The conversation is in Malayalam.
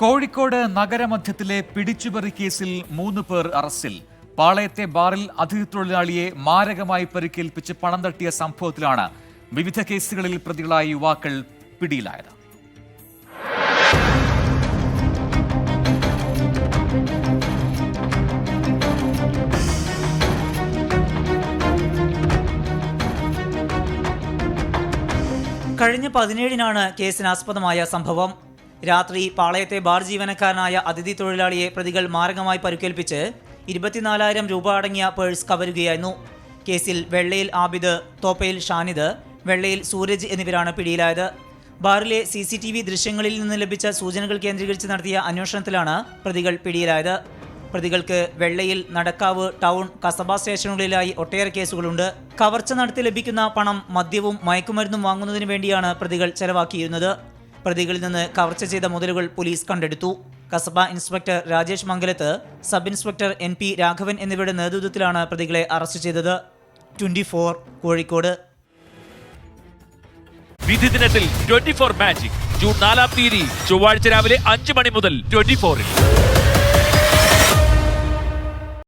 കോഴിക്കോട് നഗരമധ്യത്തിലെ പിടിച്ചുപറി കേസിൽ മൂന്ന് പേർ അറസ്റ്റിൽ. പാളയത്തെ ബാറിൽ അതിഥി തൊഴിലാളിയെ മാരകമായി പരിക്കേൽപ്പിച്ച് പണം തട്ടിയ സംഭവത്തിലാണ് വിവിധ കേസുകളിൽ പ്രതികളായ യുവാക്കൾ പിടിയിലായത്. കഴിഞ്ഞ പതിനേഴിനാണ് കേസിനാസ്പദമായ സംഭവം. രാത്രി പാളയത്തെ ബാർ ജീവനക്കാരനായ അതിഥി തൊഴിലാളിയെ പ്രതികൾ മാരകമായി പരുക്കേൽപ്പിച്ച് ഇരുപത്തിനാലായിരം രൂപ അടങ്ങിയ പേഴ്സ് കവരുകയായിരുന്നു. കേസിൽ വെള്ളയിൽ ആബിദ് തോപ്പയിൽ ഷാനിദ് വെള്ളയിൽ സൂരജ് എന്നിവരാണ് പിടിയിലായത്. ബാറിലെ സി സി ടി വി ദൃശ്യങ്ങളിൽ നിന്ന് ലഭിച്ച സൂചനകൾ കേന്ദ്രീകരിച്ച് നടത്തിയ അന്വേഷണത്തിലാണ് പ്രതികൾ പിടിയിലായത്. പ്രതികൾക്ക് വെള്ളയിൽ നടക്കാവ് ടൗൺ കസബ സ്റ്റേഷനുകളിലായി ഒട്ടേറെ കേസുകളുണ്ട്. കവർച്ച നടത്തി ലഭിക്കുന്ന പണം മദ്യവും മയക്കുമരുന്നും വാങ്ങുന്നതിന് വേണ്ടിയാണ് പ്രതികൾ ചെലവാക്കിയിരുന്നത്. പ്രതികളിൽ നിന്ന് കവർച്ച ചെയ്ത മുതലുകൾ പോലീസ് കണ്ടെടുത്തു. Kasaba inspector Rajesh Mangalath sub inspector N P Raghavan എന്നിവരുടെ നേതൃത്വത്തിലാണ് പ്രതികളെ അറസ്റ്റ് ചെയ്തത്. Twenty four Kozhikode. വിധി ദിനത്തിൽ ട്വന്റി ഫോർ മാജിക് ജൂൺ നാലാം തീയതി ചൊവ്വാഴ്ച രാവിലെ അഞ്ച് മണി മുതൽ ട്വന്റി ഫോറിൽ